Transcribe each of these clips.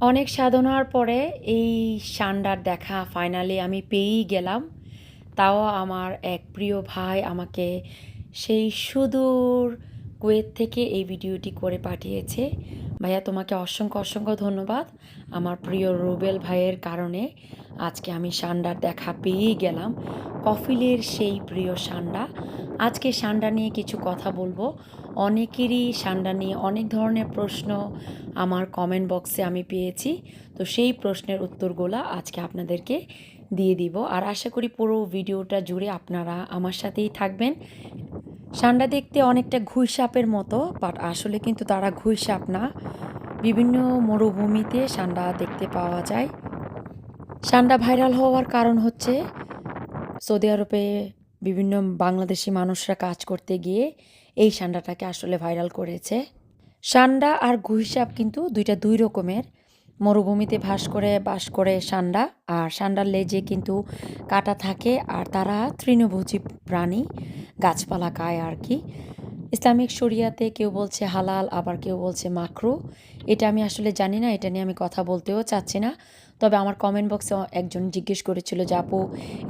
অনেক সাধনার পরে এই সান্ডার দেখা ফাইনালি আমি পেয়েই গেলাম। তাও আমার এক প্রিয় ভাই আমাকে সেই সুদূর কুয়েত থেকে এই ভিডিওটি করে পাঠিয়েছে। ভাইয়া, তোমাকে অসংখ্য অসংখ্য ধন্যবাদ। আমার প্রিয় রুবেল ভাইয়ের কারণে আজকে আমি সান্ডার দেখা পেয়েই গেলাম। কফিলের সেই প্রিয় সান্ডা। আজকে সান্ডা নিয়ে কিছু কথা বলব। অনেকেরই সান্ডা নিয়ে অনেক ধরনের প্রশ্ন আমার কমেন্ট বক্সে আমি পেয়েছি। তো সেই প্রশ্নের উত্তরগুলো আজকে আপনাদেরকে দিয়ে দিব। আর আশা করি পুরো ভিডিওটা জুড়ে আপনারা আমার সাথেই থাকবেন। সান্ডা দেখতে অনেকটা ঘুই সাপের মতো, বাট আসলে কিন্তু তারা ঘুই সাপ না। বিভিন্ন মরুভূমিতে সান্ডা দেখতে পাওয়া যায়। সান্ডা ভাইরাল হওয়ার কারণ হচ্ছে সৌদি আরবে বিভিন্ন বাংলাদেশি মানুষরা কাজ করতে গিয়ে এই সান্ডাটাকে আসলে ভাইরাল করেছে। সান্ডা আর গুহিসাপ কিন্তু দুইটা দুই রকমের। মরুভূমিতে ভাস করে, বাস করে সান্ডা আর সান্ডার লেজে কিন্তু কাটা থাকে আর তারা তৃণভোজী প্রাণী, গাছপালা খায় আর কি। ইসলামিক শরিয়াতে কেউ বলছে হালাল, আবার কেউ বলছে মাকরু। এটা আমি আসলে জানি না, এটা নিয়ে আমি কথা বলতেও চাচ্ছি না। তবে আমার কমেন্ট বক্সে একজন জিজ্ঞেস করেছিল যে, আপু,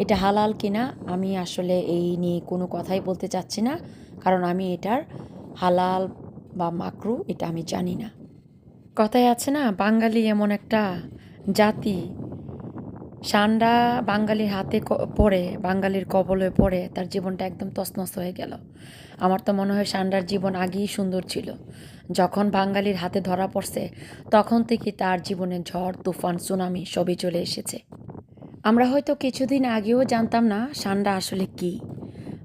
এটা হালাল কিনা? আমি আসলে এই নিয়ে কোনো কথাই বলতে চাচ্ছি না, কারণ আমি এটার হালাল বা মাকরু, এটা আমি জানি না। কথায় আছে না, বাঙালি এমন একটা জাতি সান্ডা বাঙালির হাতে পড়ে, বাঙালির কবলে পড়ে, তার জীবনটা একদম তছনছ হয়ে গেল। আমার তো মনে হয় সান্ডার জীবন আগেই সুন্দর ছিল। যখন বাঙালির হাতে ধরা পড়ছে, তখন থেকে তার জীবনে ঝড়, তুফান, সুনামি সবই চলে এসেছে। আমরা হয়তো কিছুদিন আগেও জানতাম না সান্ডা আসলে কি।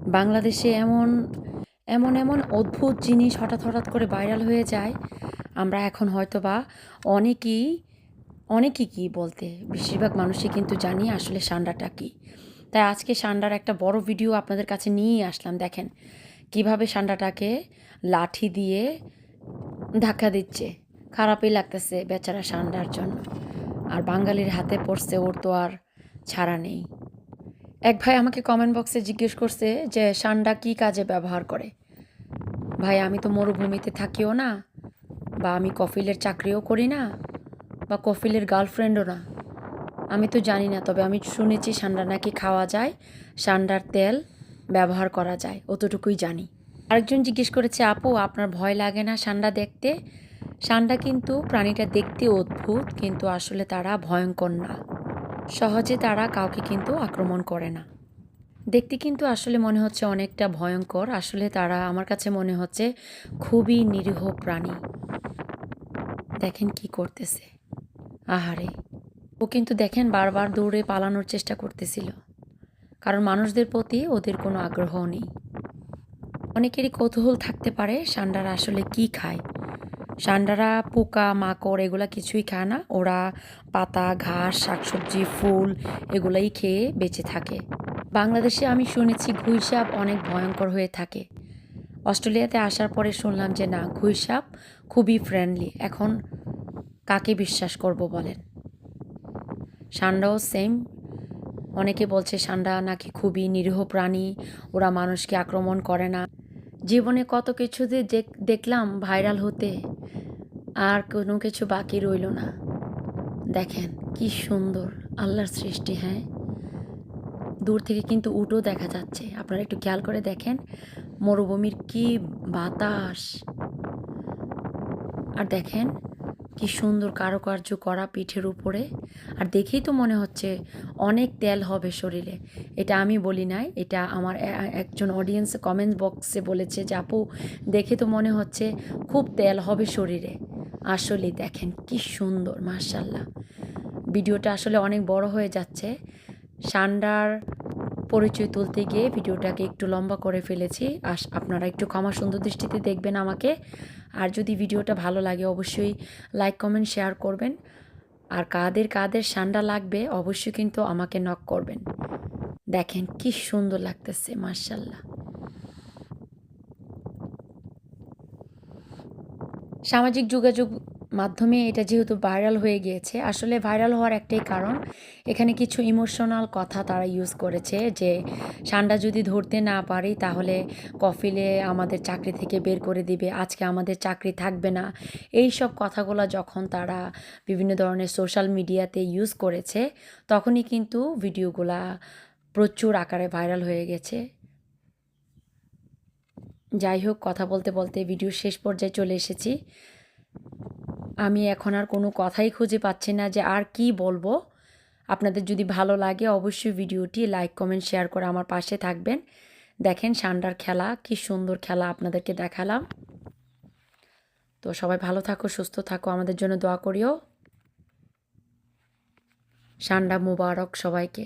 বাংলাদেশে এমন এমন এমন অদ্ভুত জিনিস হঠাৎ হঠাৎ করে ভাইরাল হয়ে যায়। আমরা এখন হয়তো বা অনেকেই অনেকই কি বলতে, বেশিরভাগ মানুষই কিন্তু জানি আসলে সান্ডাটা কি। তাই আজকে সান্ডার একটা বড় ভিডিও আপনাদের কাছে নিয়ে আসলাম, দেখেন। কীভাবে সান্ডাটাকে লাঠি দিয়ে ধাক্কা দিচ্ছে। খারাপই লাগতেছে বেচারা সান্ডার জন্য। আর বাঙালির হাতে পড়ছে, ওর তো আর ছাড়া নেই। এক ভাই আমাকে কমেন্ট বক্সে জিজ্ঞেস করছে যে, সান্ডা কি কাজে ব্যবহার করে? ভাই, আমি তো মরুভূমিতে থাকিও না, বা আমি কফিলের চাকরিও করি না বা কফিলের গার্লফ্রেন্ডও না। আমি তো জানি না, তবে আমি শুনেছি সান্ডা নাকি খাওয়া যায়, সান্ডার তেল ব্যবহার করা যায়, অতটুকুই জানি। আরেকজন জিজ্ঞেস করেছে, আপু, আপনার ভয় লাগে না সান্ডা দেখতে? সান্ডা কিন্তু প্রাণীটা দেখতে অদ্ভুত, কিন্তু আসলে তারা ভয়ঙ্কর না। সহজে তারা কাউকে কিন্তু আক্রমণ করে না। দেখতে কিন্তু আসলে মনে হচ্ছে অনেকটা ভয়ঙ্কর, আসলে তারা, আমার কাছে মনে হচ্ছে, খুবই নিরীহ প্রাণী। দেখেন কি করতেছে। আহারে, ও কিন্তু দেখেন বারবার দৌড়ে পালানোর চেষ্টা করতেছিল। কারণ মানুষদের প্রতি ওদের কোনো আগ্রহ নেই। অনেকেরই কৌতূহল থাকতে পারে, সান্ডারা আসলে কি খায়? সান্ডারা পোকা, মাকড় এগুলা কিছুই খায় না। ওরা পাতা, ঘাস, শাকসবজি, ফুল এগুলাই খেয়ে বেঁচে থাকে। বাংলাদেশে আমি শুনেছি ঘুইসাপ অনেক ভয়ঙ্কর হয়ে থাকে। অস্ট্রেলিয়াতে আসার পরে শুনলাম যে না ঘুইসাপ খুবই ফ্রেন্ডলি এখন কাকে বিশ্বাস করব বলেন? সান্ডাও সেম অনেকে বলছে সান্ডা নাকি খুবই নিরীহ প্রাণী, ওরা মানুষকে আক্রমণ করে না। জীবনে কত কিছু যে দেখ- দেখলাম ভাইরাল হতে, আর কোনো কিছু বাকি রইল না। দেখেন কি সুন্দর আল্লাহর সৃষ্টি হ্যাঁ? দূর থেকে কিন্তু উটও দেখা যাচ্ছে। আপনারা একটু খেয়াল করে দেখেন মরুভূমির কি বাতাস। আর দেখেন কি সুন্দর কারুকার্য করা পিঠের উপরে। আর দেখেই তো মনে হচ্ছে অনেক তেল হবে শরীরে। এটা আমি বলি নাই, এটা আমার একজন অডিয়েন্স কমেন্ট বক্সে বলেছে যে, আপু, দেখে তো মনে হচ্ছে খুব তেল হবে শরীরে। আসলে দেখেন কি সুন্দর মার্শাল্লাহ ভিডিওটা আসলে অনেক বড় হয়ে যাচ্ছে। সান্ডার পরিচয় তুলতে গিয়ে ভিডিওটাকে একটু লম্বা করে ফেলেছি। আর আপনারা একটু ক্ষমা সুন্দর দৃষ্টিতে দেখবেন আমাকে। আর যদি ভিডিওটা ভালো লাগে, অবশ্যই লাইক কমেন্ট শেয়ার করবেন। আর কাদের কাদের সান্ডা লাগবে, অবশ্যই কিন্তু আমাকে নক করবেন। দেখেন কি সুন্দর লাগতেছে মার্শাল্লাহ সামাজিক যোগাযোগ মাধ্যমে এটা যেহেতু ভাইরাল হয়ে গিয়েছে, আসলে ভাইরাল হওয়ার একটাই কারণ, এখানে কিছু ইমোশনাল কথা তারা ইউজ করেছে যে, সান্ডা যদি ধরতে না পারি তাহলে কফিলে আমাদের চাকরি থেকে বের করে দিবে, আজকে আমাদের চাকরি থাকবে না। এই সব কথাগুলো যখন তারা বিভিন্ন ধরনের সোশ্যাল মিডিয়াতে ইউজ করেছে, তখনই কিন্তু ভিডিওগুলা প্রচুর আকারে ভাইরাল হয়ে গেছে। যাই হোক, কথা বলতে বলতে ভিডিও শেষ পর্যায়ে চলে এসেছি। আমি এখন আর কোনো কথাই খুঁজে পাচ্ছি না যে আর কি বলব। আপনাদের যদি ভালো লাগে অবশ্যই ভিডিওটি লাইক কমেন্ট শেয়ার করে আমার পাশে থাকবেন। দেখেন সান্ডার খেলা, কি সুন্দর খেলা আপনাদেরকে দেখালাম। তো সবাই ভালো থাকো, সুস্থ থাকো, আমাদের জন্য দোয়া করিও। সান্ডা মুবারক সবাইকে।